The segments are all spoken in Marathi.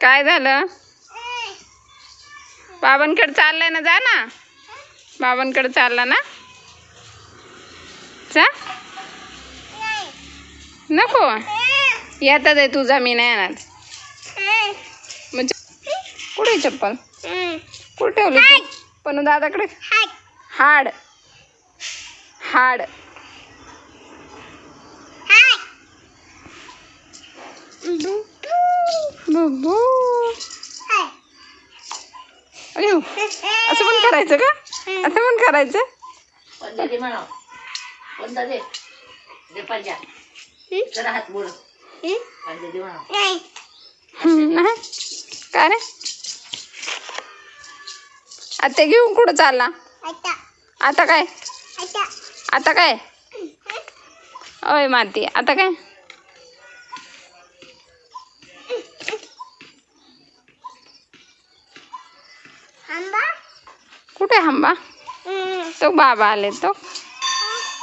काय झालं? बाबांकडे चाललाय ना जा ना. बाबांकडे चालला ना. जा. नको. येतात आहे तुझा मी नाही येणार. म्हणजे कुठे आहे चप्पल? कुठे ठेवली तू? पण दादाकडे? हाड. हाड. अयो असं पण करायचं का? असं पण करायचं? काय रे? आता घेऊन कुठं चालला? आता. काय? आता. काय? ओय माती आता काय? कुठे हंबा तो बाबा आले तो.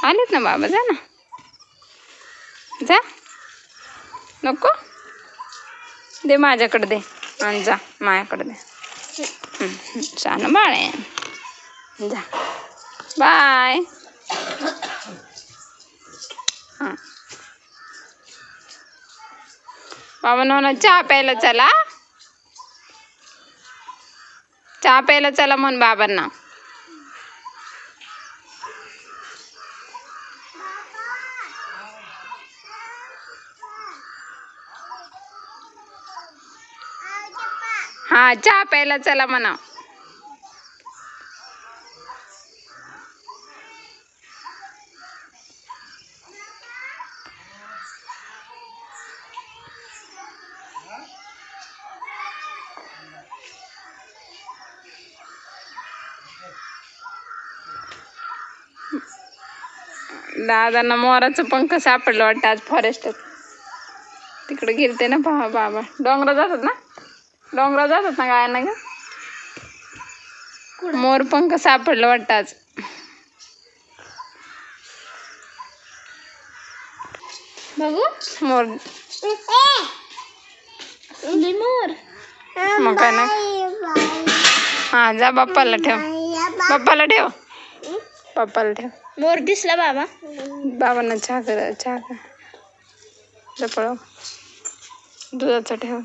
आलेत ना बाबा जा ना. जा. नको. दे माझ्याकडे दे. आणि जा माझ्याकडे दे. छान बाळ. आहे जा. बाय. हां. बाबा म्हणा चहा प्यायला चला. चहा प्यायला चला म्हण बाबांना. हा चहा प्यायला चला म्हणा. दादांना मोराचं पंख सापडलं वाटतं आज फॉरेस्टात तिकडे गेलते ना पहा बाबा. डोंगरा जातात ना? डोंगरा जातात ना गायांना ग? मोर पंख सापडलं वाटतं आज. बघू. मोर. मोर. मग काय ना? हा जा बाप्पाला ठेव. बाप्पाला ठेव. बाप्पाला ठेव. मोर दिसला बाबा. बाबांना चहा कर चहा कर. पळव दुधाचा ठेव.